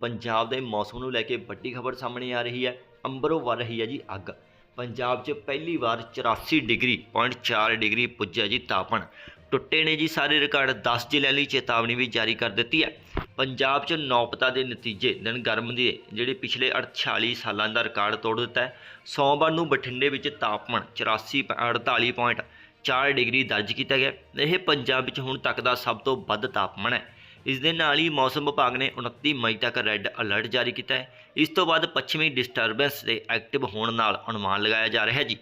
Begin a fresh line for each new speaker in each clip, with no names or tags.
ਪੰਜਾਬ ਦੇ ਮੌਸਮ ਨੂੰ ਲੈ ਕੇ ਵੱਡੀ ਖਬਰ ਸਾਹਮਣੇ ਆ ਰਹੀ ਹੈ। ਅੰਬਰੋਂ ਵਰ ਰਹੀ ਹੈ ਜੀ ਅੱਗ। ਪੰਜਾਬ 'ਚ ਪਹਿਲੀ ਵਾਰ 84 ਡਿਗਰੀ ਪੁਆਇੰਟ 4 ਡਿਗਰੀ ਪੁੱਜਿਆ ਜੀ ਤਾਪਮਾਨ। ਟੁੱਟੇ ਨੇ ਜੀ ਸਾਰੇ ਰਿਕਾਰਡ। 10 ਜ਼ਿਲ੍ਹਿਆਂ ਲਈ ਚੇਤਾਵਨੀ ਵੀ ਜਾਰੀ ਕਰ ਦਿੱਤੀ ਹੈ। ਪੰਜਾਬ 'ਚ ਨੌਪਤਾ ਦੇ ਨਤੀਜੇ ਦਿਨ ਗਰਮ ਦੇ ਜਿਹੜੇ ਪਿਛਲੇ 48 ਸਾਲਾਂ ਦਾ ਰਿਕਾਰਡ ਤੋੜ ਦਿੱਤਾ ਹੈ। ਸੋਮਵਾਰ ਨੂੰ ਬਠਿੰਡੇ ਵਿੱਚ ਤਾਪਮਾਨ 84 48.4 ਡਿਗਰੀ ਦਰਜ ਕੀਤਾ ਗਿਆ। ਇਹ ਪੰਜਾਬ ਵਿੱਚ ਹੁਣ ਤੱਕ ਦਾ ਸਭ ਤੋਂ ਵੱਧ ਤਾਪਮਾਨ ਹੈ। ਇਸ ਦੇ ਨਾਲ ਹੀ ਮੌਸਮ ਵਿਭਾਗ ਨੇ 29 ਮਈ ਤੱਕ ਰੈੱਡ ਅਲਰਟ ਜਾਰੀ ਕੀਤਾ ਹੈ। ਇਸ ਤੋਂ ਬਾਅਦ ਪੱਛਮੀ ਡਿਸਟਰਬੈਂਸ ਦੇ ਐਕਟਿਵ ਹੋਣ ਨਾਲ ਅਨੁਮਾਨ ਲਗਾਇਆ ਜਾ ਰਿਹਾ ਹੈ ਜੀ।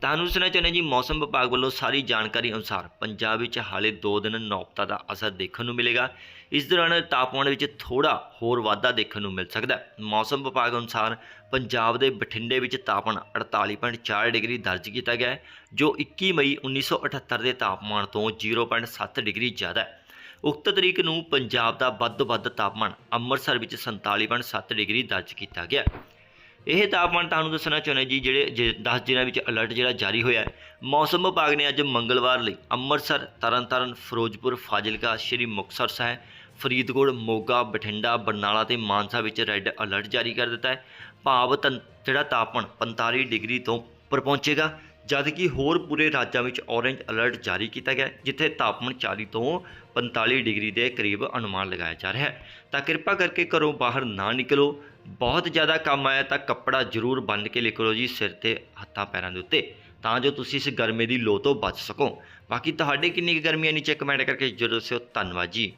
ਤੁਹਾਨੂੰ ਸੁਣਾ ਚਾਹੁੰਦੇ ਜੀ, ਮੌਸਮ ਵਿਭਾਗ ਵੱਲੋਂ ਸਾਰੀ ਜਾਣਕਾਰੀ ਅਨੁਸਾਰ ਪੰਜਾਬ ਵਿੱਚ ਹਾਲੇ 2 ਦਿਨ ਨੌਪਤਾ ਦਾ ਅਸਰ ਦੇਖਣ ਨੂੰ ਮਿਲੇਗਾ। ਇਸ ਦੌਰਾਨ ਤਾਪਮਾਨ ਵਿੱਚ ਥੋੜਾ ਹੋਰ ਵਾਧਾ ਦੇਖਣ ਨੂੰ ਮਿਲ ਸਕਦਾ ਹੈ। ਮੌਸਮ ਵਿਭਾਗ ਅਨੁਸਾਰ ਪੰਜਾਬ ਦੇ ਬਠਿੰਡੇ ਵਿੱਚ ਤਾਪਮਾਨ 48.4 ਡਿਗਰੀ ਦਰਜ ਕੀਤਾ ਗਿਆ ਜੋ 21 ਮਈ 1978 ਦੇ ਤਾਪਮਾਨ ਤੋਂ 0.7 ਡਿਗਰੀ ਜ਼ਿਆਦਾ ਹੈ। ਉਕਤ ਤਰੀਕ ਨੂੰ ਪੰਜਾਬ ਦਾ ਵੱਧ ਤੋਂ ਵੱਧ ਤਾਪਮਾਨ ਅੰਮ੍ਰਿਤਸਰ ਵਿੱਚ 47.7 ਡਿਗਰੀ ਦਰਜ ਕੀਤਾ ਗਿਆ। ਇਹ ਤਾਪਮਾਨ ਤੁਹਾਨੂੰ ਦੱਸਣਾ ਚਾਹੁੰਦੇ ਜੀ, ਜਿਹੜੇ 10 ਦਿਨਾਂ ਵਿੱਚ ਅਲਰਟ ਜਿਹੜਾ ਜਾਰੀ ਹੋਇਆ ਹੈ, ਮੌਸਮ ਵਿਭਾਗ ਨੇ ਅੱਜ ਮੰਗਲਵਾਰ ਲਈ ਅੰਮ੍ਰਿਤਸਰ, ਤਰਨਤਾਰਨ, ਫਿਰੋਜ਼ਪੁਰ, ਫਾਜ਼ਿਲਕਾ, ਸ਼੍ਰੀ ਮੁਕਤਸਰ ਸਾਹਿਬ, ਫਰੀਦਕੋਟ, ਮੋਗਾ, ਬਠਿੰਡਾ, ਬਰਨਾਲਾ ਤੇ ਮਾਨਸਾ ਵਿੱਚ ਰੈੱਡ ਅਲਰਟ ਜਾਰੀ ਕਰ ਦਿੱਤਾ ਹੈ। ਭਾਵ ਤਨ- ਜਿਹੜਾ ਤਾਪਮਾਨ 45 ਡਿਗਰੀ ਤੋਂ ਉੱਪਰ ਪਹੁੰਚੇਗਾ। ਜਦਕਿ ਹੋਰ ਪੂਰੇ ਰਾਜਾਂ ਵਿੱਚ ਔਰੇਂਜ ਅਲਰਟ ਜਾਰੀ ਕੀਤਾ ਗਿਆ ਜਿੱਥੇ ਤਾਪਮਾਨ 40 ਤੋਂ 45 ਡਿਗਰੀ ਦੇ ਕਰੀਬ ਅਨੁਮਾਨ ਲਗਾਇਆ ਜਾ ਰਿਹਾ ਹੈ। ਤਾਂ ਕਿਰਪਾ ਕਰਕੇ ਘਰੋਂ ਬਾਹਰ ਨਾ ਨਿਕਲੋ। ਬਹੁਤ ਜ਼ਿਆਦਾ ਕੰਮ ਆਇਆ ਤਾਂ ਕੱਪੜਾ ਜ਼ਰੂਰ ਬੰਨ੍ਹ ਕੇ ਨਿਕਲੋ ਜੀ, ਸਿਰ ਤੇ ਹੱਥਾਂ ਪੈਰਾਂ ਦੇ ਉੱਤੇ। ਤਾਂ ਜੋ ਤੁਸੀਂ ਇਸ ਗਰਮੀ ਦੀ ਲੋ ਤੋਂ ਬਚ ਸਕੋ। ਬਾਕੀ ਤੁਹਾਡੇ ਕਿੰਨੀ ਕੁ ਗਰਮੀ ਹੈ, ਨੀਚੇ ਕਮੈਂਟ ਕਰਕੇ ਜ਼ਰੂਰ ਦੱਸਿਓ। ਧੰਨਵਾਦ ਜੀ।